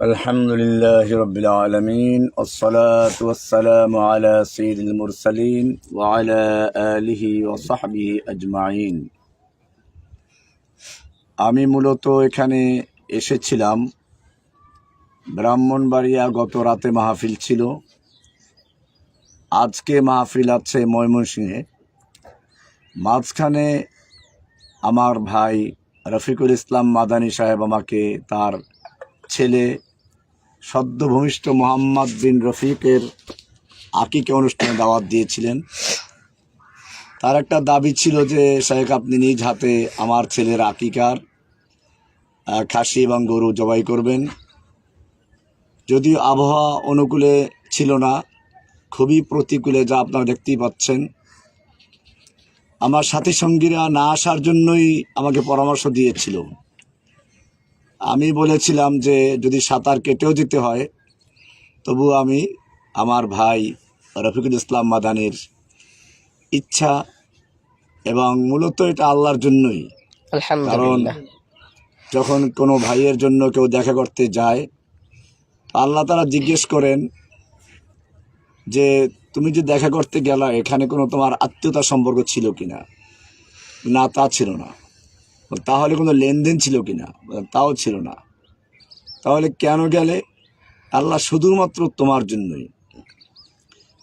الحمد لله رب العالمين والصلاة والسلام على سيد المرسلين وعلى آله وصحبه أجمعين আমি মূলত এখানে এসেছিলাম ব্রাহ্মণবাড়িয়া গত রাতে মাহফিল ছিল আজকে মাহফিল আছে ময়মনসিংহে মাঝখানে আমার ভাই রফিকুল ইসলাম মাদানী সাহেব আমাকে তার ছেলে সদ্যভূমিষ্ঠ মোহাম্মদ বিন রফিকের আকিকে অনুষ্ঠানে দাওয়াত দিয়েছিলেন। তার একটা দাবি ছিল যে শেখ আপনি নিজ হাতে আমার ছেলের আকিকার খাসি এবং গরু জবাই করবেন। যদিও আবহাওয়া অনুকূলে ছিল না, খুবই প্রতিকূলে, যা আপনারা দেখতেই পাচ্ছেন। আমার সাথী সঙ্গীরা না আসার জন্যই আমাকে পরামর্শ দিয়েছিল। আমি বলেছিলাম যে যদি সাঁতার কেটেও যেতে হয় তবু আমি আমার ভাই রফিকুল ইসলাম মাদানির ইচ্ছা এবং মূলত এটা আল্লাহর জন্যই। কারণ যখন কোনো ভাইয়ের জন্য কেউ দেখা করতে যায় আল্লাহ তারা জিজ্ঞেস করেন যে তুমি যে দেখা করতে গেলা এখানে কোনো তোমার আত্মীয়তা সম্পর্ক ছিল কিনা? না তা ছিল না। তাহলে কোনো লেনদেন ছিল কি না? তাও ছিল না। তাহলে কেন গেলে? আল্লাহ শুধুমাত্র তোমার জন্যই।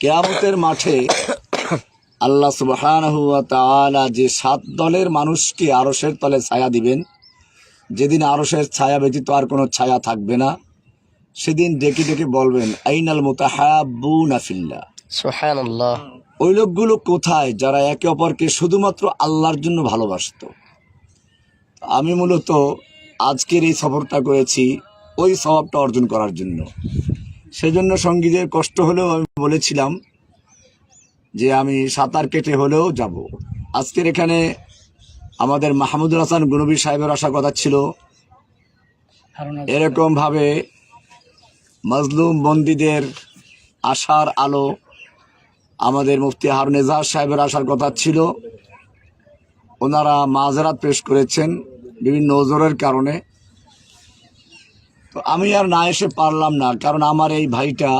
কেয়ামতের মাঠে আল্লাহ তাআলা যে সাত দলের মানুষকে আরসের তলে ছায়া দিবেন যেদিন আরসের ছায়া ব্যতীত আর কোনো ছায়া থাকবে না সেদিন ডেকে ডেকে বলবেন আইনাল মুতাহাব্বুনা ফিল্লাহ। সুবহানাল্লাহ। ওই লোকগুলো কোথায় যারা একে অপরকে শুধুমাত্র আল্লাহর জন্য ভালোবাসতো? আমি মূলত আজকের এই সফরটা করেছি ওই স্বভাবটা অর্জন করার জন্য। সেজন্য সঙ্গীদের কষ্ট হলেও আমি বলেছিলাম যে আমি সাঁতার কেটে হলেও যাব। আজকের এখানে আমাদের মাহমুদুল হাসান গুনবী সাহেবের আসার কথা ছিল। এরকমভাবে মজলুম বন্দীদের আশার আলো আমাদের মুফতি হারুন এজাহার সাহেবের আসার কথা ছিল। ওনারা মাঝরাত পেশ করেছেন। বিভিন্ন ওজোরের কারণে। তো আমি আর না এসে পারলাম না, কারণ আমার এই ভাইটা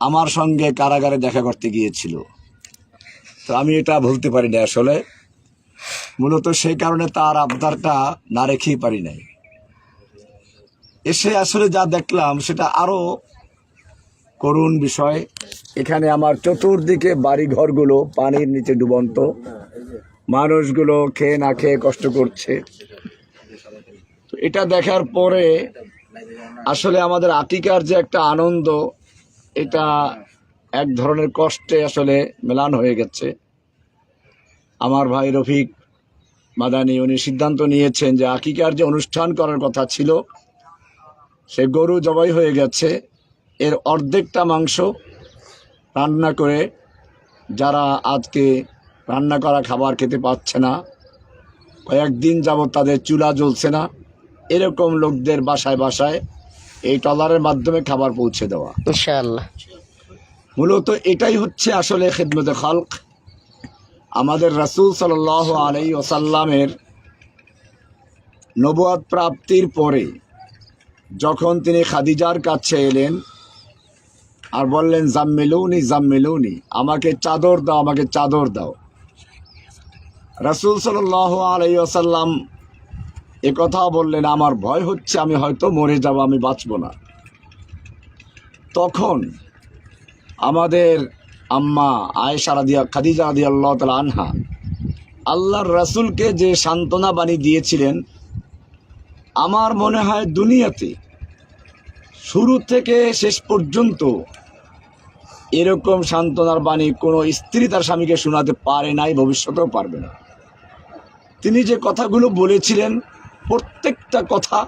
আমার সঙ্গে কারাগারে দেখা করতে গিয়েছিল। তো আমি এটা ভুলতে পারি না আসলে। মূলত সেই কারণে তার আবদারটা না রেখেই পারি নাই। এসে আসলে যা দেখলাম, সেটা আরও করুণ বিষয়। এখানে আমার চতুর্দিকে বাড়ি ঘরগুলো পানির নিচে ডুবন্ত। মানুষগুলো খেয়ে না খেয়ে কষ্ট করছে। এটা দেখার পরে আসলে আমাদের আতিকার যে একটা আনন্দ, এটা এক ধরনের কষ্টে আসলে মেলান হয়ে গেছে। আমার ভাই রফিক মাদানি, উনি সিদ্ধান্ত নিয়েছেন যে আকিকার যে অনুষ্ঠান করার কথা ছিল, সে গরু জবাই হয়ে গেছে। এর অর্ধেকটা মাংস রান্না করে যারা আজকে রান্না করা খাবার খেতে পাচ্ছে না, কয়েকদিন যাবৎ তাদের চুলা জ্বলছে না। এরকম লোকদের বাসায় বাসায় এই টলারের মাধ্যমে খাবার পৌঁছে দেওয়া। ইনশাআল্লাহ। মূলত এটাই হচ্ছে আসলে খেদমতে খালক। আমাদের রাসূল সাল্লাহ আলাই ওসাল্লামের নবুয়াদ প্রাপ্তির পরে যখন তিনি খাদিজার কাছে এলেন আর বললেন জাম্মিলুনি জাম্মিলুনি আমাকে চাদর দাও আমাকে চাদর দাও। রাসূল সাল্লাহ আলাই ওসাল্লাম এ কথা বললেন, আমার ভয় হচ্ছে, আমি হয়তো মরে যাব, আমি বাঁচব না। তখন আমাদের আম্মা আয়েশা রাদিয়া, খাদিজা রাদি আল্লাহ তালা আনহা আল্লাহর রাসূলকে যে সান্ত্বনা বাণী দিয়েছিলেন, আমার মনে হয় দুনিয়াতে শুরু থেকে শেষ পর্যন্ত এরকম সান্ত্বনার বাণী কোনো স্ত্রী তার স্বামীকে শোনাতে পারে নাই, ভবিষ্যতেও পারবে না। তিনি যে কথাগুলো বলেছিলেন প্রত্যেকটা কথা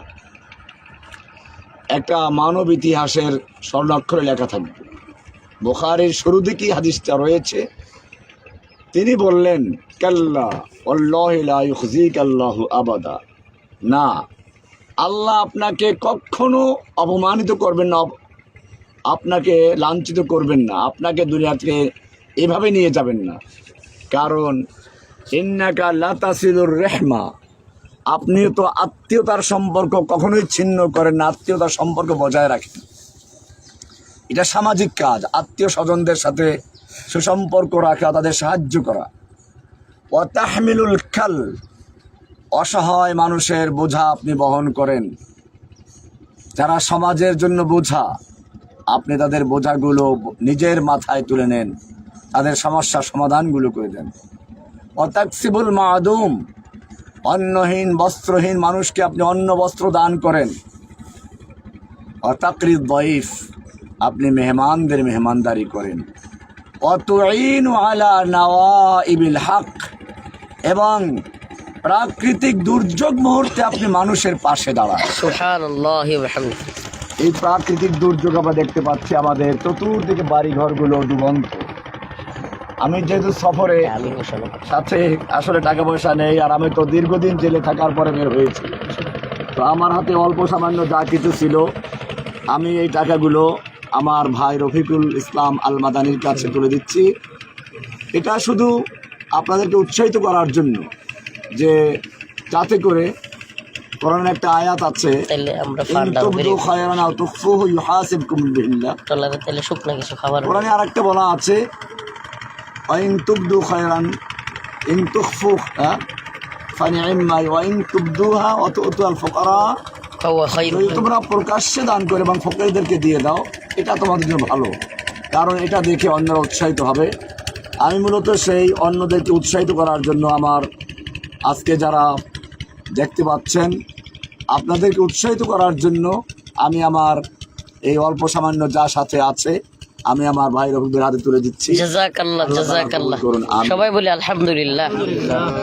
একটা মানব ইতিহাসের স্বর্ণাক্ষরে লেখা থাকবে। বোখারের শুরু দিকেই হাদিসটা রয়েছে? তিনি বললেন, কাল্লা আল্লাহ আবাদা। না, আল্লাহ আপনাকে কখনো অপমানিত করবেন না, আপনাকে লাঞ্ছিত করবেন না, আপনাকে দুনিয়া থেকে এভাবে নিয়ে যাবেন না। কারণ, ইন্নাকা লাতাসিলুর রেহমা। আপনি তো আত্মীয়তার সম্পর্ক কখনোই ছিন্ন করেন না, আত্মীয়তার সম্পর্ক বজায় রাখেন। এটা সামাজিক কাজ। আত্মীয় স্বজনদের সাথে সুসম্পর্ক রাখা, তাদের সাহায্য করা। ও তাহমিলুল খাল, অসহায় মানুষের বোঝা আপনি বহন করেন। যারা সমাজের জন্য বোঝা, আপনি তাদের বোঝাগুলো নিজের মাথায় তুলে নেন। তাদের সমস্যার সমাধানগুলো করে দেন। অতাকসিবুল মাদুম অন্নহীন বস্ত্রহীন মানুষকে আপনি অন্ন বস্ত্র দান করেন। অতাকরিদ দইফ আপনি মেহমানদের মেহমানদারি করেন। অতুইন আলা নওয়া ইবিল হক এবং প্রাকৃতিক দুর্যোগ মুহূর্তে আপনি মানুষের পাশে দাঁড়ান। এই প্রাকৃতিক দুর্যোগ আমরা দেখতে পাচ্ছি আমাদের চতুর্দিকে বাড়ি ঘরগুলো ডুবন্ত। আমি যেহেতু সফরে সাথে আসলে টাকা পয়সা নেই আর আমি তো দীর্ঘদিন জেলে থাকার পরে বের হয়েছি। তো আমার হাতে অল্প সামান্য যা কিছু ছিল আমি এই টাকাগুলো আমার ভাই রফিকুল ইসলাম আল মাদানির কাছে তুলে দিচ্ছি। এটা শুধু আপনাদেরকে উৎসাহিত করার জন্য যে যাতে করে কোরআনের একটা আয়াত আছে কোরআনে আরেকটা বলা আছে ওয়াইন তুবদু খায়রান ইন তুখফু ফানি'ম্মা ওয়াইন তুবদুহা ওয়া তু'তু আল ফুকারা তোমরা প্রকাশ্যে দান করে এবং ফকিরদেরকে দিয়ে দাও এটা তোমাদের জন্য ভালো। কারণ এটা দেখে অন্যরা উৎসাহিত হবে। আমি মূলত সেই অন্যদেরকে উৎসাহিত করার জন্য আমার আজকে যারা দেখতে পাচ্ছেন আপনাদেরকে উৎসাহিত করার জন্য আমি আমার এই অল্প সামান্য যা সাথে আছে আমি আমার ভাই রফিকদের হাতে তুলে দিচ্ছি। সবাই বলি আলহামদুলিল্লাহ।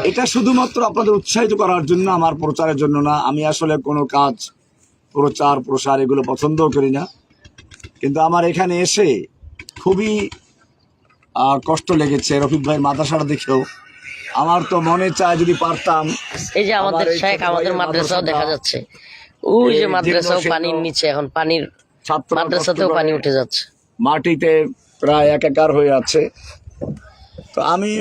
এটা শুধুমাত্র আপনাদের উৎসাহিত করার জন্য আমার প্রচারের জন্য না আমি আসলে কোনো কাজ প্রচার প্রসার এগুলো পছন্দও করি না। কিন্তু আমার এখানে এসে খুবই কষ্ট লেগেছে রফিক ভাইয়ের মাদ্রাসাটা দেখেও। আমার তো মনে চায় যদি পারতাম এই যে আমাদের শেখ আমাদের মাদ্রাসাও দেখা যাচ্ছে। ওই যে মাদ্রাসাও পানির নিচে এখন পানির মাদ্রাসাতেও পানি উঠে যাচ্ছে। মাটিতে প্রায় একাকার হয়ে আছে। তো আমি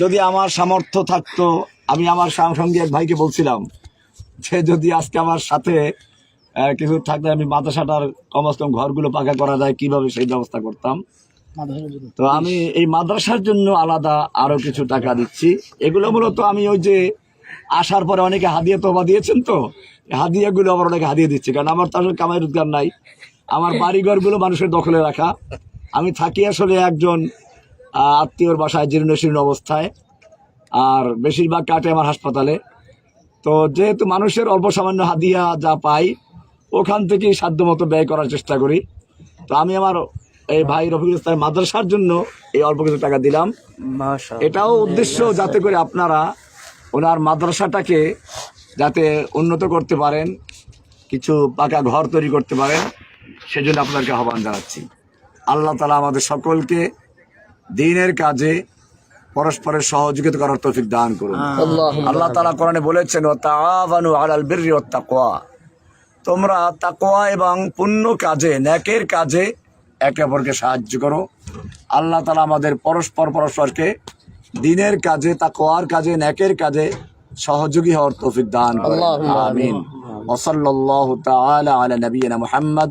যদি আমার সামর্থ্য থাকতো আমি আমার সঙ্গে এক ভাইকে বলছিলাম সে যদি আজকে আমার সাথে কিছু থাকলে আমি মাদ্রাসাটার কমস কম ঘরগুলো পাকা করা যায় কীভাবে সেই ব্যবস্থা করতাম? তো আমি এই মাদ্রাসার জন্য আলাদা আরও কিছু টাকা দিচ্ছি। এগুলো মূলত আমি ওই যে আসার পরে অনেকে হাদিয়া তোবা দিয়েছেন তো হাদিয়াগুলো আবার অনেকে হাদিয়ে দিচ্ছি কারণ আমার তো আসলে কামাই রোজগার নাই। আমার বাড়িঘরগুলো মানুষের দখলে রাখা। আমি থাকি আসলে একজন আত্মীয়র বাসায় জীর্ণ শীর্ণ অবস্থায় আর বেশিরভাগ কাটে আমার হাসপাতালে। তো যেহেতু মানুষের অল্প সামান্য হাদিয়া যা পাই ওখান থেকেই সাধ্য মতো ব্যয় করার চেষ্টা করি। তো আমি আমার এই ভাই রফিকুল ইসলাম মাদ্রাসার জন্য এই অল্প কিছু টাকা দিলাম। এটাও উদ্দেশ্য যাতে করে আপনারা ওনার মাদ্রাসাটাকে যাতে উন্নত করতে পারেন কিছু পাকা ঘর তৈরি করতে পারেন। সেজন্য আপনাদেরকে আহ্বান জানাচ্ছি। আল্লাহ তালা আমাদের সকলকে দিনের কাজে পরস্পরের সহযোগিতা করার তৌফিক দান করুন। আল্লাহ তালা কোরআনে বলেছেন ও তাআভানু আলাল বিররি তাকওয়া তোমরা তাকোয়া এবং পুণ্য কাজে ন্যাকের কাজে একে অপরকে সাহায্য করো। আল্লাহ তালা আমাদের পরস্পর পরস্পরকে দিনের কাজে তাকওয়ার কাজে ন্যাকের কাজে সহযোগী হওয়ার তৌফিক দান করেন। আমিন। ওসল্লাল্লাহু তাআলা আলা নবিয়িনা মুহাম্মদ